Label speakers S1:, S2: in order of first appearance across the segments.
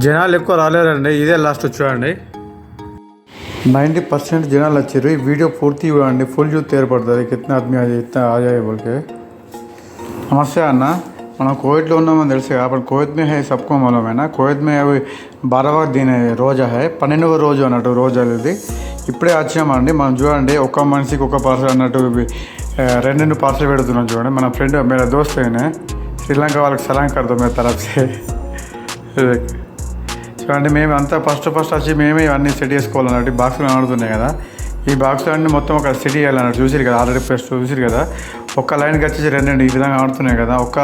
S1: జనాలు ఎక్కువ రాలేరండి ఇదే లాస్ట్ చూడండి. నైంటీ పర్సెంట్ జనాలు వచ్చారు. ఈ వీడియో పూర్తి చూడండి ఫుల్ చూస్తే ఏర్పడుతుంది. కిత్నా ఆద్మీ ఇతనా బోల్కే నమస్తే అన్న. మనం కోవిడ్లో ఉన్నామని తెలుసు కాబట్టి కోవిడ్ మే హై సబ్కో మూలమైనా కోవిడ్ మే అవి బారవ దీని రోజా హై పన్నెండవ రోజు అన్నట్టు రోజా అనేది. ఇప్పుడే వచ్చామండి మనం చూడండి ఒక్క మనిషికి ఒక పార్సల్ అన్నట్టు రెండు రెండు పార్సల్ పెడుతున్నాం చూడండి. మన ఫ్రెండ్ మేర దోస్త్ శ్రీలంక వాళ్ళకి సలాం కడతాం మీ తరఫ్ సే చూడండి మేము అంతా ఫస్ట్ ఫస్ట్ వచ్చి మేమే ఇవన్నీ సెట్ చేసుకోవాలన్నట్టు బాక్స్లో ఆడుతున్నాయి కదా. ఈ బాక్స్ అన్ని మొత్తం ఒక సెట్ చేయాలన్నట్టు చూసిరు కదా ఆల్రెడీ ఫస్ట్ చూసిరు కదా. ఒక్క లైన్కి వచ్చేసి రెండు రెండు ఈ విధంగా ఆడుతున్నాయి కదా. ఒక్క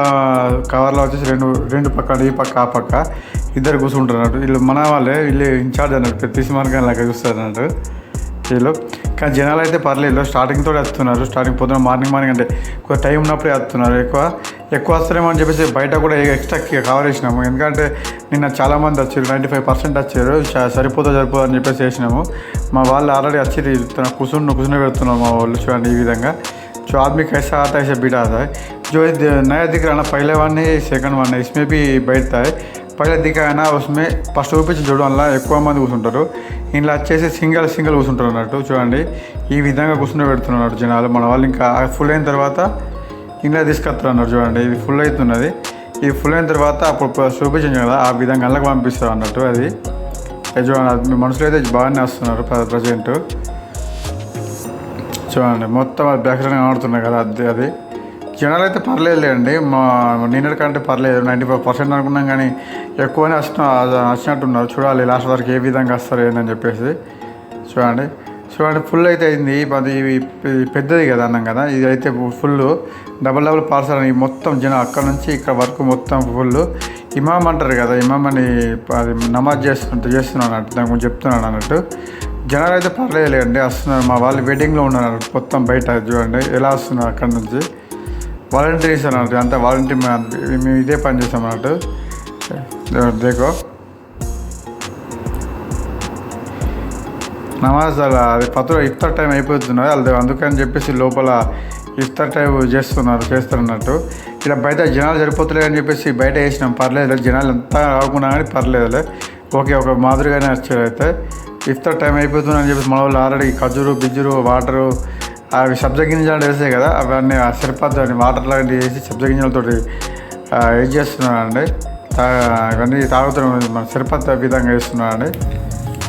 S1: కవర్లో వచ్చేసి రెండు రెండు పక్క ఈ పక్క ఆ పక్క ఇద్దరు కూర్చుంటారు అన్నట్టు. వీళ్ళు మన వాళ్ళే వీళ్ళు ఇన్ఛార్జ్ అన్నట్టు ప్రతి మార్గం లాగా చూస్తారు అన్నట్టు. వీళ్ళు కానీ జనాలు అయితే పర్లేదు స్టార్టింగ్ తోటి వస్తున్నారు స్టార్టింగ్ పొద్దున మార్నింగ్ మార్నింగ్ అంటే కొంచెం టైం ఉన్నప్పుడే వస్తున్నారు ఎక్కువ ఎక్కువ వస్తారేమో అని చెప్పేసి బయట కూడా ఎక్స్ట్రా కవర్ చేసినాము ఎందుకంటే నిన్న చాలామంది వచ్చారు నైంటీ ఫైవ్ పర్సెంట్ వచ్చారు చ- సరిపోతా సరిపోతా అని చెప్పేసి చేసినాము మా వాళ్ళు ఆల్రెడీ వచ్చి కూర్చుని కూర్చుని పెడుతున్నారు మా వాళ్ళు చూడండి ఈ విధంగా जो आदमी कैसा आता है ऐसे बीटा आता है जो ये द- नया दिख रहा है ना पहले वन है सेकंड वन है इसमें भी बैठता है పైన దిగా అయినా ఫస్ట్ చూపించి చూడడం వల్ల ఎక్కువ మంది కూర్చుంటారు. ఇంట్లో వచ్చేసి సింగిల్ సింగిల్ కూర్చుంటారు అన్నట్టు చూడండి. ఈ విధంగా కూర్చుని పెడుతున్నారు జనాలు. మన వాళ్ళు ఇంకా ఫుల్ అయిన తర్వాత ఇంట్లో తీసుకొస్తారు అన్నారు చూడండి. ఇది ఫుల్ అవుతున్నది. ఇది ఫుల్ అయిన తర్వాత అప్పుడు చూపించాం కదా ఆ విధంగా అల్లకి పంపిస్తారు అన్నట్టు అది. చూడండి. మనుషులు అయితే బాగానే వస్తున్నారు ప్రజెంట్. చూడండి. మొత్తం అది బ్యాక్గ్రౌండ్ ఆడుతున్నాయి కదా అది అది. జనాలు అయితే పర్లేదులేండి. మా నిన్నటి కంటే పర్లేదు. నైంటీ ఫైవ్ పర్సెంట్ అనుకున్నాం కానీ ఎక్కువనే వచ్చిన వచ్చినట్టున్నారు. చూడాలి లాస్ట్ వరకు ఏ విధంగా వస్తారు ఏందని చెప్పేసి. చూడండి. చూడండి ఫుల్ అయితే అయింది. అది ఇవి పెద్దది కదా అన్నాం కదా. ఇది అయితే ఫుల్ డబల్ డబల్ పార్సల్ అని మొత్తం జనం అక్కడ నుంచి ఇక్కడ వరకు మొత్తం ఫుల్ ఇమామ్ అంటారు కదా ఇమామ్ అని అది నమాజ్ చేస్తుంటే చేస్తున్నాను అన్నట్టు దాని గురించి చెప్తున్నాను అన్నట్టు. జనాలు అయితే పర్లేదులేండి. వస్తున్నారు. మా వాళ్ళు వెడ్డింగ్లో ఉన్నారు మొత్తం బయట చూడండి. ఎలా వస్తున్నారు అక్కడ నుంచి? వాలంటీర్స్ అన్నట్టు అంతా వాలంటీర్ మేము ఇదే పని చేస్తాం అన్నట్టు. దేకో. నమాజ్ అలా అది పత్ర ఇఫ్తార్ టైం అయిపోతున్నది అది అందుకని చెప్పేసి లోపల ఇఫ్తార్ టైం చేస్తున్నారు చేస్తున్నట్టు ఇలా బయట జనాలు సరిపోతులే అని చెప్పేసి బయట వేసినాం. పర్లేదు జనాలు ఎంత రాకుండా కానీ పర్లేదులే. ఓకే ఒక మాదిరిగానే వచ్చారు అయితే. ఇఫ్తార్ టైం అయిపోతుందని చెప్పేసి మన వాళ్ళు ఆల్రెడీ ఖజూరు బిజ్జురు వాటరు అవి సబ్జ గింజలు వేసాయి కదా అవన్నీ సరిపోద్దు అని వాటర్ లాంటివి వేసి సబ్జ గింజలతోటి ఆ, చేస్తున్నానండి. ఇవన్నీ తాగుతున్నాం మన సరిపత్త విధంగా వేస్తున్నానండి.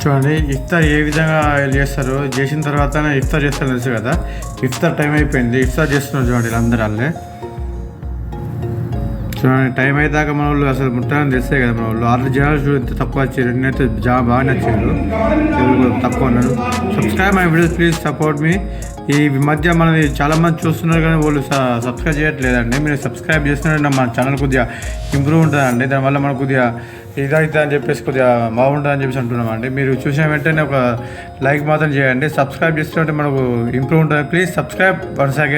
S1: చూడండి ఇఫ్తార్ ఏ విధంగా చేస్తారు చేసిన తర్వాత ఇఫ్తార్ చేస్తారు తెలుసు కదా. ఇఫ్తార్ టైం అయిపోయింది ఇఫ్తార్ చేస్తున్నారు చూడండి వీళ్ళందరూ వాళ్ళే చూడండి టైం అయ్యేదాకా మన వాళ్ళు అసలు ముట్టాలని తెలిసే కదా మన వాళ్ళు. ఆరు జనాలు చూడు ఎంత తక్కువ వచ్చారు. నేనైతే జా బాగా నచ్చారు. తెలుగు తక్కువ ఉన్నారు subscribe my videos please support మీ ఈ మధ్య మనం చాలా మంది చూస్తున్నారు కానీ వాళ్ళు సబ్స్క్రైబ్ చేయట్లేదండి. మీరు సబ్స్క్రైబ్ చేస్తున్నారంటే మన ఛానల్ కొద్దిగా ఇంప్రూవ్ ఉంటుందండి. దానివల్ల మనకు కొద్దిగా ఇదైతే అని చెప్పేసి కొద్దిగా బాగుంటుంది అని చెప్పేసి అంటున్నామండి. మీరు చూసిన వెంటనే ఒక లైక్ మాత్రం చేయండి. సబ్స్క్రైబ్ చేస్తుంటే మనకు ఇంప్రూవ్ ఉంటుంది ప్లీజ్ సబ్స్క్రైబ్ వన్స్